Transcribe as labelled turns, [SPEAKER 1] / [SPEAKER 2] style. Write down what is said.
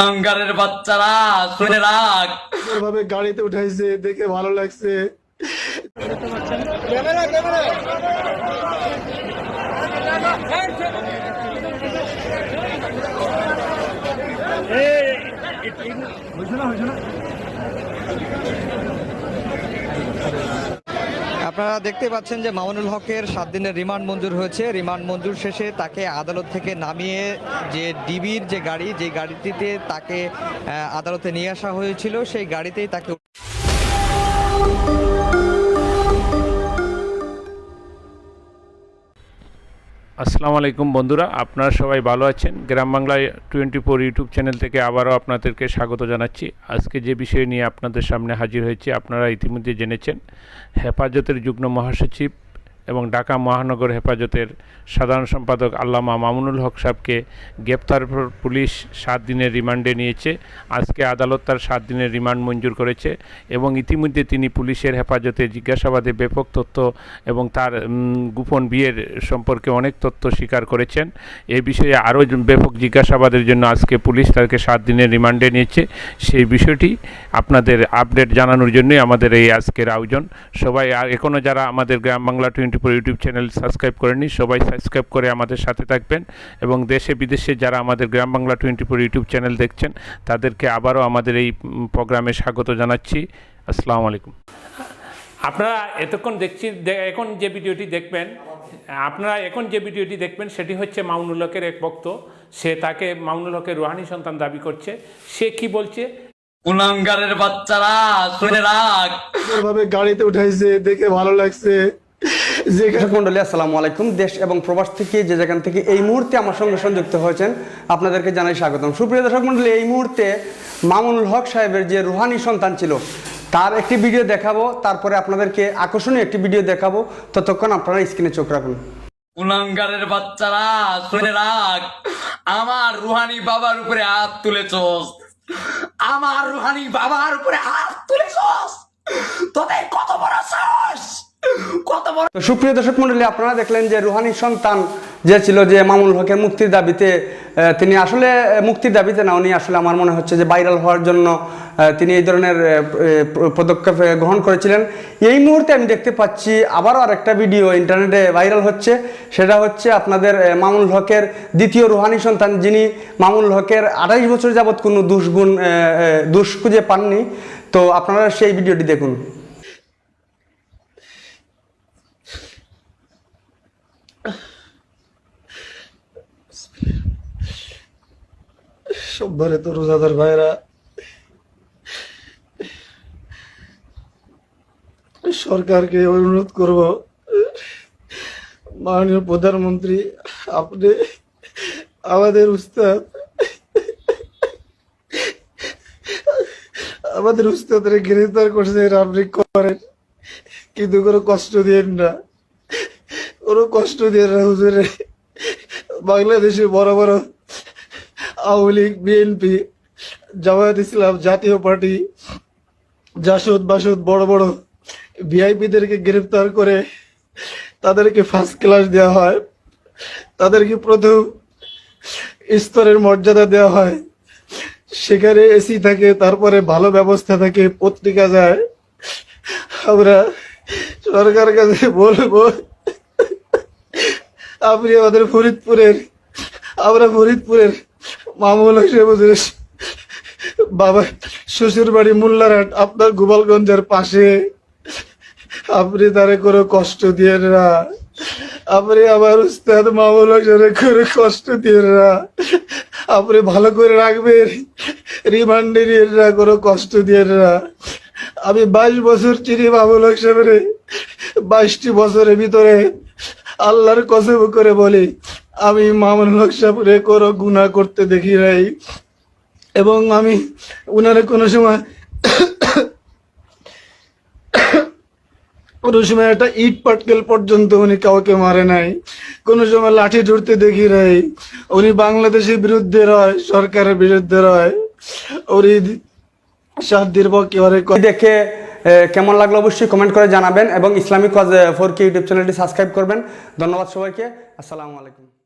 [SPEAKER 1] কুলাঙ্গারের বাচ্চারা শুনে রাখ
[SPEAKER 2] ভাবে গাড়িতে উঠাইছে দেখে ভালো লাগছে
[SPEAKER 3] আপনারা দেখতে পাচ্ছেন যে মামুনুল হকের সাত দিনের রিমান্ড মঞ্জুর হয়েছে। রিমান্ড মঞ্জুর শেষে তাকে আদালত থেকে নামিয়ে যে ডিবির যে গাড়ি, যে গাড়িটিতে তাকে আদালতে নিয়ে আসা হয়েছিল, সেই গাড়িতেই তাকে
[SPEAKER 4] আসসালামু আলাইকুম বন্ধুরা, আপনারা সবাই ভালো আছেন? গ্রাম বাংলায় টোয়েন্টি ফোর ইউটিউব চ্যানেল থেকে আবারও আপনাদেরকে স্বাগত জানাচ্ছি। আজকে যে বিষয় নিয়ে আপনাদের সামনে হাজির হয়েছে, আপনারা ইতিমধ্যে জেনেছেন, হেফাজতের যুগ্ম মহাসচিব এবং ঢাকা মহানগর হেফাজতের সাধারণ সম্পাদক আল্লামা মামুনুল হক সাহেবকে গ্রেপ্তার পুলিশ সাত দিনের রিমান্ডে নিয়েছে। আজকে আদালত তার সাত দিনের রিমান্ড মঞ্জুর করেছে এবং ইতিমধ্যে তিনি পুলিশের হেফাজতে জিজ্ঞাসাবাদে ব্যাপক তথ্য এবং তার গোপন বিয়ের সম্পর্কে অনেক তথ্য স্বীকার করেছেন। এ বিষয়ে আরও ব্যাপক জিজ্ঞাসাবাদের জন্য আজকে পুলিশ তাকে সাত দিনের রিমান্ডে নিয়েছে। সেই বিষয়টি আপনাদের আপডেট জানানোর জন্যই আমাদের এই আজকের আয়োজন। সবাই এখনও যারা আমাদের Gram Bangla twenty four YouTube channel subscribe করেনি সবাই সাবস্ক্রাইব করে আমাদের সাথে থাকবেন এবং দেশে বিদেশে যারা আমাদের Gram Bangla twenty four YouTube channel দেখছেন তাদেরকে আবারও আমাদের এই প্রোগ্রামে স্বাগত জানাচ্ছি। আসসালামু আলাইকুম। আপনারা এতক্ষণ দেখছি এখন যে ভিডিওটি দেখবেন আপনারা এখন যে ভিডিওটি দেখবেন সেটি হচ্ছে মামুনুল হকের এক বক্ত সে তাকে মামুনুল হকের রুহানি সন্তান দাবি করছে। সে কি বলছে?
[SPEAKER 1] কুলাঙ্গারের বাচ্চারা শুনে রাখ।
[SPEAKER 2] ভাবে গাড়িতে উঠাইছে দেখে ভালো লাগছে।
[SPEAKER 5] দর্শক মন্ডলী, আসসালামু আলাইকুম। দেশ এবং প্রবাস থেকে যে যেখান থেকে এই মুহূর্তে আমার সঙ্গে সংযুক্ত হয়েছেন, আপনাদেরকে জানাই স্বাগতম। সুপ্রিয় দর্শক মন্ডলী, এই মুহূর্তে মামুনুল হক সাহেবের যে রুহানি সন্তান ছিল, তার একটি ভিডিও দেখাবো, তারপরে আপনাদেরকে আকর্ষণীয় একটি ভিডিও দেখাবো। ততক্ষণ আপনারা স্ক্রিনে চোখ রাখুন।
[SPEAKER 1] কুলাঙ্গারের বাচ্চারা, শুনে রাখ, আমার রুহানি বাবার উপরে হাত তুলেছস। আমার রুহানি বাবার উপরে হাত তুলেছস। তোদের কত বড় সাহস?
[SPEAKER 5] সুপ্রিয় দর্শক মন্ডলী আপনারা দেখলেন যে রুহানির সন্তান যে ছিল যে মামুল হকের মুক্তির দাবিতে তিনি আসলে মুক্তির দাবিতে না উনি আসলে আমার মনে হচ্ছে যে ভাইরাল হওয়ার জন্য তিনি এই ধরনের পদক্ষেপ গ্রহণ করেছিলেন। এই মুহূর্তে আমি দেখতে পাচ্ছি আবারও আরেকটা ভিডিও ইন্টারনেটে ভাইরাল হচ্ছে। সেটা হচ্ছে আপনাদের মামুল হকের দ্বিতীয় রুহানি সন্তান যিনি মামুল হকের আঠাইশ বছর যাবৎ কোনো দুষ্গুণ আহ, আহ, দোষ খুঁজে পাননি। তো আপনারা সেই ভিডিওটি দেখুন।
[SPEAKER 2] সববারে তো রোজাদার ভাইরা সরকারকে অনুরোধ করব, মাননীয় প্রধানমন্ত্রী, আপনি আমাদের উস্তাদ, আমাদের উস্তাদের গ্রেফতার করছেন আপনি করেন। কিন্তু কোনো কষ্ট দিয়েন না। কোনো কষ্ট দিয়ে না হুজুরে। বাংলাদেশে বড় বড় Awami League, BNP, Jamaat Islam, Jatiya party, Jasad Basad, বড় বড় ভিআইপিদেরকে গ্রেফতার করে তাদেরকে ফার্স্ট ক্লাস দেওয়া হয়। তাদেরকে প্রথম স্তরের মর্যাদা দেওয়া হয়। সেখানে এসি থাকে, তারপরে ভালো ব্যবস্থা থাকে, পত্রিকা যায়। আমরা সরকার কাছে বলব, আপনি আমাদের ফরিদপুরের, আমরা ফরিদপুরের মামুল হিসেবে বাবা শ্বশুর বাড়ি মোল্লারহাট, আপনার গোপালগঞ্জের পাশে। আপনি তারে কোনো কষ্ট দিয়ে না। আপনি আমার উস্তাদ মামুল হোসেনে কোনো কষ্ট দিয়ে না। আপনি ভালো করে রাখবেন। রিমান্ডে নিয়ে না কোনো কষ্ট দিয়ে না। আমি বাইশ বছর চিনি মামুল হোসেনের বাইশটি বছরের ভিতরে আল্লাহর কসম করে বলি আমি মামুল হক কোনো গুণা করতে দেখি নাই। এবং আমি উনারে কোনো সময় কোনো সময় একটা ইট পাটকেল পর্যন্ত উনি কাউকে মারে নাই। কোনো সময় লাঠি ধরতে দেখি নাই। উনি বাংলাদেশের বিরুদ্ধে রয়, সরকারের বিরুদ্ধে রয়। উনি শান্তির পক্ষে
[SPEAKER 5] দেখে কেমন লাগল অবশ্যই কমেন্ট করে জানাবেন এবং ইসলামিক ফোর কে ইউটিউব চ্যানেলটি সাবস্ক্রাইব করবেন। ধন্যবাদ সবাইকে। আসসালামু আলাইকুম।